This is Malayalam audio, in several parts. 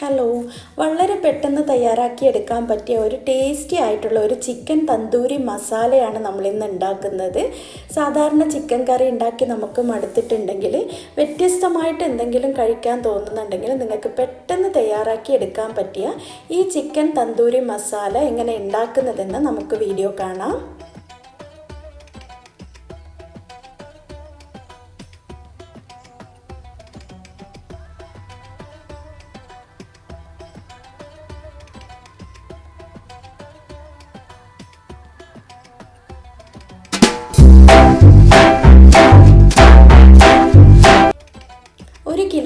ഹലോ വളരെ പെട്ടെന്ന് തയ്യാറാക്കിയെടുക്കാൻ പറ്റിയ ഒരു ടേസ്റ്റി ആയിട്ടുള്ള ഒരു ചിക്കൻ തന്തൂരി മസാലയാണ് നമ്മളിന്ന് ഉണ്ടാക്കുന്നത്. സാധാരണ ചിക്കൻ കറി ഉണ്ടാക്കി നമുക്ക് മടുത്തിട്ടുണ്ടെങ്കിൽ വ്യത്യസ്തമായിട്ട് എന്തെങ്കിലും കഴിക്കാൻ തോന്നുന്നുണ്ടെങ്കിൽ നിങ്ങൾക്ക് പെട്ടെന്ന് തയ്യാറാക്കി എടുക്കാൻ പറ്റിയ ഈ ചിക്കൻ തന്തൂരി മസാല എങ്ങനെ ഉണ്ടാക്കുന്നതെന്ന് നമുക്ക് വീഡിയോ കാണാം.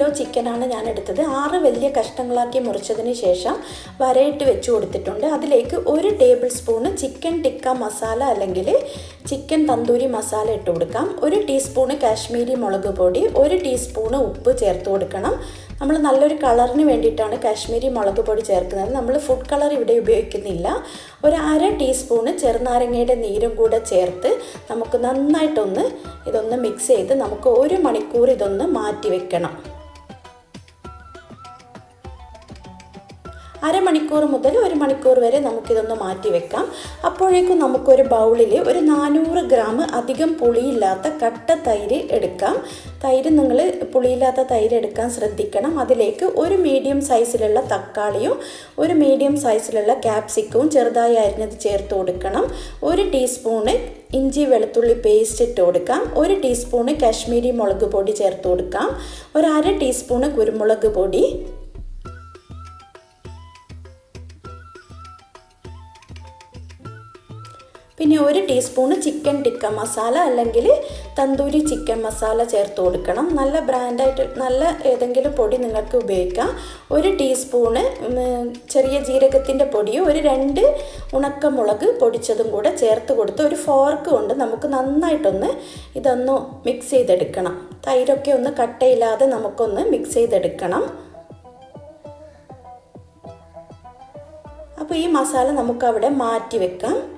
കിലോ ചിക്കനാണ് ഞാൻ എടുത്തത് ആറ് വലിയ കഷ്ണങ്ങളാക്കി മുറിച്ചതിന് ശേഷം വരയിട്ട് വെച്ച് കൊടുത്തിട്ടുണ്ട്. അതിലേക്ക് ഒരു tablespoon chicken tikka masala അല്ലെങ്കിൽ ചിക്കൻ തന്തൂരി മസാല ഇട്ട് കൊടുക്കാം. ഒരു ടീസ്പൂണ് കാശ്മീരി മുളക് പൊടി ഒരു ടീസ്പൂണ് ഉപ്പ് ചേർത്ത് കൊടുക്കണം. നമ്മൾ നല്ലൊരു കളറിന് വേണ്ടിയിട്ടാണ് കാശ്മീരി മുളക് പൊടി ചേർക്കുന്നത്. നമ്മൾ ഫുഡ് കളർ ഇവിടെ ഉപയോഗിക്കുന്നില്ല. ഒരു അര ടീസ്പൂണ് ചെറുനാരങ്ങയുടെ നീരും കൂടെ ചേർത്ത് നമുക്ക് നന്നായിട്ടൊന്ന് ഇതൊന്ന് മിക്സ് ചെയ്ത് നമുക്ക് ഒരു മണിക്കൂർ ഇതൊന്ന് മാറ്റി വെക്കണം. അരമണിക്കൂർ മുതൽ ഒരു മണിക്കൂർ വരെ നമുക്കിതൊന്ന് മാറ്റി വെക്കാം. അപ്പോഴേക്കും നമുക്കൊരു ബൗളിൽ ഒരു നാനൂറ് ഗ്രാം അധികം പുളിയില്ലാത്ത കട്ട തൈര് എടുക്കാം. തൈര് നിങ്ങൾ പുളിയില്ലാത്ത തൈര് എടുക്കാൻ ശ്രദ്ധിക്കണം. അതിലേക്ക് ഒരു മീഡിയം സൈസിലുള്ള തക്കാളിയും ഒരു മീഡിയം സൈസിലുള്ള ക്യാപ്സിക്കവും ചെറുതായി അരിഞ്ഞത് ചേർത്ത് കൊടുക്കണം. ഒരു ടീസ്പൂണ് ഇഞ്ചി വെളുത്തുള്ളി പേസ്റ്റ് ഇട്ട് കൊടുക്കാം. ഒരു ടീസ്പൂണ് കാശ്മീരി മുളക് പൊടി ചേർത്ത് കൊടുക്കാം. ഒരു അര ടീസ്പൂണ് കുരുമുളക് പൊടി പിന്നെ ഒരു ടീസ്പൂണ് ചിക്കൻ ടിക്ക മസാല അല്ലെങ്കിൽ തന്തൂരി ചിക്കൻ മസാല ചേർത്ത് കൊടുക്കണം. നല്ല ബ്രാൻഡായിട്ട് നല്ല ഏതെങ്കിലും പൊടി നിങ്ങൾക്ക് ഉപയോഗിക്കാം. ഒരു ടീസ്പൂണ് ചെറിയ ജീരകത്തിന്റെ പൊടിയും ഒരു രണ്ട് ഉണക്കമുളക് പൊടിച്ചതും കൂടെ ചേർത്ത് കൊടുത്ത് ഒരു ഫോർക്ക് കൊണ്ട് നമുക്ക് നന്നായിട്ടൊന്ന് ഇതൊന്ന് മിക്സ് ചെയ്തെടുക്കണം. തൈരൊക്കെ ഒന്ന് കട്ടയില്ലാതെ നമുക്കൊന്ന് മിക്സ് ചെയ്തെടുക്കണം. അപ്പോൾ ഈ മസാല നമുക്കവിടെ മാറ്റി വെക്കാം.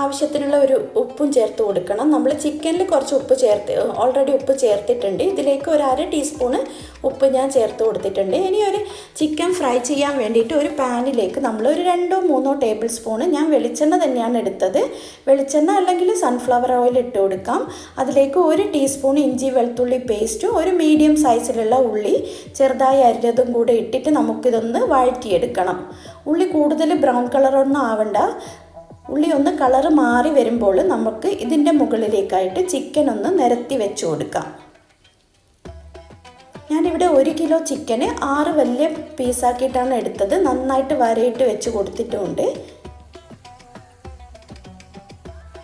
ആവശ്യത്തിനുള്ള ഒരു ഉപ്പും ചേർത്ത് കൊടുക്കണം. നമ്മൾ ചിക്കനിൽ കുറച്ച് ഉപ്പ് ചേർത്ത് ഓൾറെഡി ഉപ്പ് ചേർത്തിട്ടുണ്ട്. ഇതിലേക്ക് ഒരു അര ടീസ്പൂണ് ഉപ്പ് ഞാൻ ചേർത്ത് കൊടുത്തിട്ടുണ്ട്. ഇനി ഒരു ചിക്കൻ ഫ്രൈ ചെയ്യാൻ വേണ്ടിയിട്ട് ഒരു പാനിലേക്ക് നമ്മൾ ഒരു രണ്ടോ മൂന്നോ ടേബിൾ സ്പൂണ് ഞാൻ വെളിച്ചെണ്ണ തന്നെയാണ് എടുത്തത്. വെളിച്ചെണ്ണ അല്ലെങ്കിൽ സൺഫ്ലവർ ഓയിൽ ഇട്ട് കൊടുക്കാം. അതിലേക്ക് ഒരു ടീസ്പൂൺ ഇഞ്ചി വെളുത്തുള്ളി പേസ്റ്റും ഒരു മീഡിയം സൈസിലുള്ള ഉള്ളി ചെറുതായി അരിഞ്ഞതും കൂടെ ഇട്ടിട്ട് നമുക്കിതൊന്ന് വഴറ്റിയെടുക്കണം. ഉള്ളി കൂടുതൽ ബ്രൗൺ കളറൊന്നും ആവണ്ട. ഉള്ളി ഒന്ന് കളറ് മാറി വരുമ്പോൾ നമുക്ക് ഇതിന്റെ മുകളിലേക്കായിട്ട് ചിക്കൻ ഒന്ന് നിരത്തി വെച്ച് കൊടുക്കാം. ഞാനിവിടെ ഒരു കിലോ ചിക്കന് ആറ് വലിയ പീസാക്കിയിട്ടാണ് എടുത്തത്. നന്നായിട്ട് വരയിട്ട് വെച്ച് കൊടുത്തിട്ടുമുണ്ട്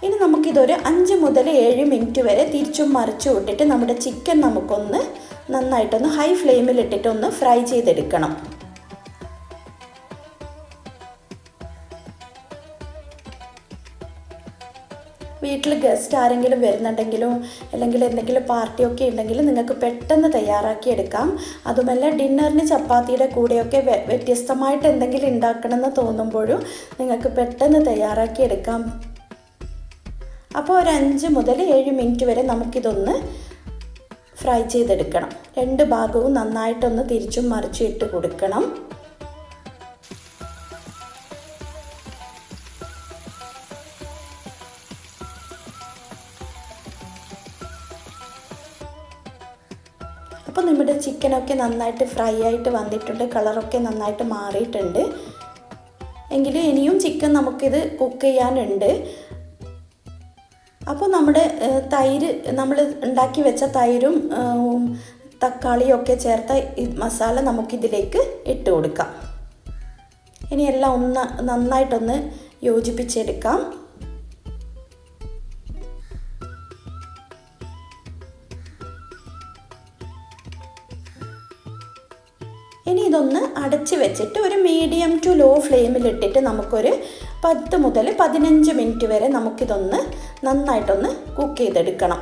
ഇനി നമുക്കിതൊരു അഞ്ച് മുതൽ ഏഴ് മിനിറ്റ് വരെ തിരിച്ചും മറിച്ചു ഇട്ടിട്ട് നമ്മുടെ ചിക്കൻ നമുക്കൊന്ന് നന്നായിട്ടൊന്ന് ഹൈ ഒന്ന് ഫ്രൈ ചെയ്തെടുക്കണം. വീട്ടിൽ ഗസ്റ്റ് ആരെങ്കിലും വരുന്നുണ്ടെങ്കിലോ അല്ലെങ്കിൽ എന്തെങ്കിലും പാർട്ടിയൊക്കെ ഉണ്ടെങ്കിൽ നിങ്ങൾക്ക് പെട്ടെന്ന് തയ്യാറാക്കി എടുക്കാം. അതുമല്ല ഡിന്നറിന് ചപ്പാത്തിയുടെ കൂടെയൊക്കെ വ്യത്യസ്തമായിട്ട് എന്തെങ്കിലും ഉണ്ടാക്കണമെന്ന് തോന്നുമ്പോഴും നിങ്ങൾക്ക് പെട്ടെന്ന് തയ്യാറാക്കി എടുക്കാം. അപ്പോൾ ഒരു അഞ്ച് മുതൽ ഏഴ് മിനിറ്റ് വരെ നമുക്കിതൊന്ന് ഫ്രൈ ചെയ്തെടുക്കണം. രണ്ട് ഭാഗവും നന്നായിട്ടൊന്ന് തിരിച്ചും മറിച്ചും ഇട്ട് കൊടുക്കണം. അപ്പോൾ നമ്മുടെ ചിക്കനൊക്കെ നന്നായിട്ട് ഫ്രൈ ആയിട്ട് വന്നിട്ടുണ്ട്. കളറൊക്കെ നന്നായിട്ട് മാറിയിട്ടുണ്ട്. എങ്കിൽ ഇനിയും ചിക്കൻ നമുക്കിത് കുക്ക് ചെയ്യാനുണ്ട്. അപ്പോൾ നമ്മുടെ തൈര് നമ്മൾ ഉണ്ടാക്കി വെച്ച തൈരും തക്കാളിയും ഒക്കെ ചേർത്ത മസാല നമുക്കിതിലേക്ക് ഇട്ട് കൊടുക്കാം. ഇനി എല്ലാം ഒന്ന് നന്നായിട്ടൊന്ന് യോജിപ്പിച്ചെടുക്കാം. ഇനി ഇതൊന്ന് അടച്ച് വെച്ചിട്ട് ഒരു മീഡിയം ടു ലോ ഫ്ലെയിമിൽ ഇട്ടിട്ട് നമുക്കൊരു പത്ത് മുതൽ പതിനഞ്ച് മിനിറ്റ് വരെ നമുക്കിതൊന്ന് നന്നായിട്ടൊന്ന് കുക്ക് ചെയ്തെടുക്കണം.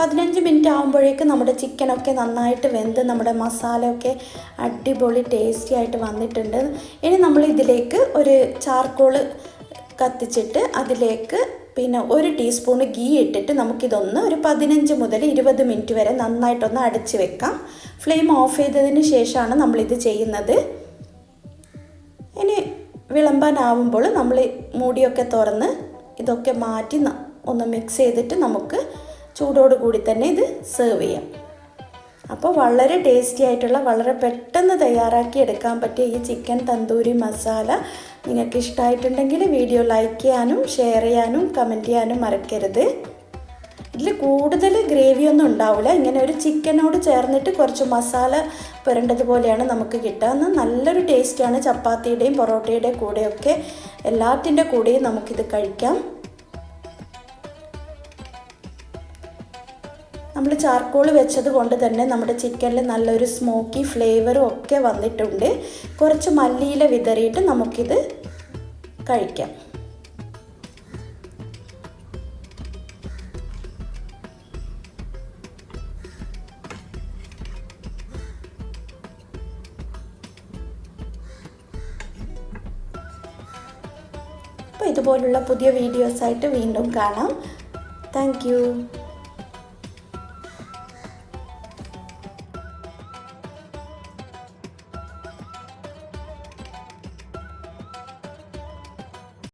പതിനഞ്ച് മിനിറ്റ് ആകുമ്പോഴേക്ക് നമ്മുടെ ചിക്കനൊക്കെ നന്നായിട്ട് വെന്ത് നമ്മുടെ മസാലയൊക്കെ അടിപൊളി ടേസ്റ്റി ആയിട്ട് വന്നിട്ടുണ്ട്. ഇനി നമ്മൾ ഇതിലേക്ക് ഒരു ചാർക്കോൾ കത്തിച്ചിട്ട് അതിലേക്ക് പിന്നെ ഒരു ടീസ്പൂൺ ഗീ ഇട്ടിട്ട് നമുക്കിതൊന്ന് ഒരു പതിനഞ്ച് മുതൽ ഇരുപത് മിനിറ്റ് വരെ നന്നായിട്ടൊന്ന് അടച്ച് വെക്കാം. ഫ്ലെയിം ഓഫ് ചെയ്തതിന് ശേഷമാണ് നമ്മളിത് ചെയ്യുന്നത്. ഇനി വിളമ്പാനാവുമ്പോൾ നമ്മൾ മൂടിയൊക്കെ തുറന്ന് ഇതൊക്കെ മാറ്റി ഒന്ന് മിക്സ് ചെയ്തിട്ട് നമുക്ക് ചൂടോട് കൂടി തന്നെ ഇത് സെർവ് ചെയ്യാം. അപ്പോൾ വളരെ ടേസ്റ്റി ആയിട്ടുള്ള വളരെ പെട്ടെന്ന് തയ്യാറാക്കി എടുക്കാൻ പറ്റിയ ഈ ചിക്കൻ തന്തൂരി മസാല നിങ്ങൾക്ക് ഇഷ്ടമായിട്ടുണ്ടെങ്കിൽ വീഡിയോ ലൈക്ക് ചെയ്യാനും ഷെയർ ചെയ്യാനും കമന്റ് ചെയ്യാനും മറക്കരുത്. ഇതിൽ കൂടുതൽ ഗ്രേവി ഒന്നും ഉണ്ടാവില്ല ഇങ്ങനെ ഒരു ചിക്കനോട് ചേർന്നിട്ട് കുറച്ച് മസാല പുരണ്ടതുപോലെയാണ് നമുക്ക് കിട്ടുക നല്ലൊരു ടേസ്റ്റാണ് ചപ്പാത്തിയുടെയും പൊറോട്ടയുടെയും കൂടെയൊക്കെ എല്ലാത്തിന്റെ കൂടെയും നമുക്കിത് കഴിക്കാം. നമ്മൾ ചാർക്കോൾ വെച്ചത് കൊണ്ട് തന്നെ നമ്മുടെ ചിക്കനിൽ നല്ലൊരു സ്മോക്കി ഫ്ലേവറും ഒക്കെ വന്നിട്ടുണ്ട്. കുറച്ച് മല്ലിയില വിതറിയിട്ട് നമുക്കിത് കഴിക്കാം. അപ്പോൾ ഇതുപോലുള്ള പുതിയ വീഡിയോസായിട്ട് വീണ്ടും കാണാം. താങ്ക്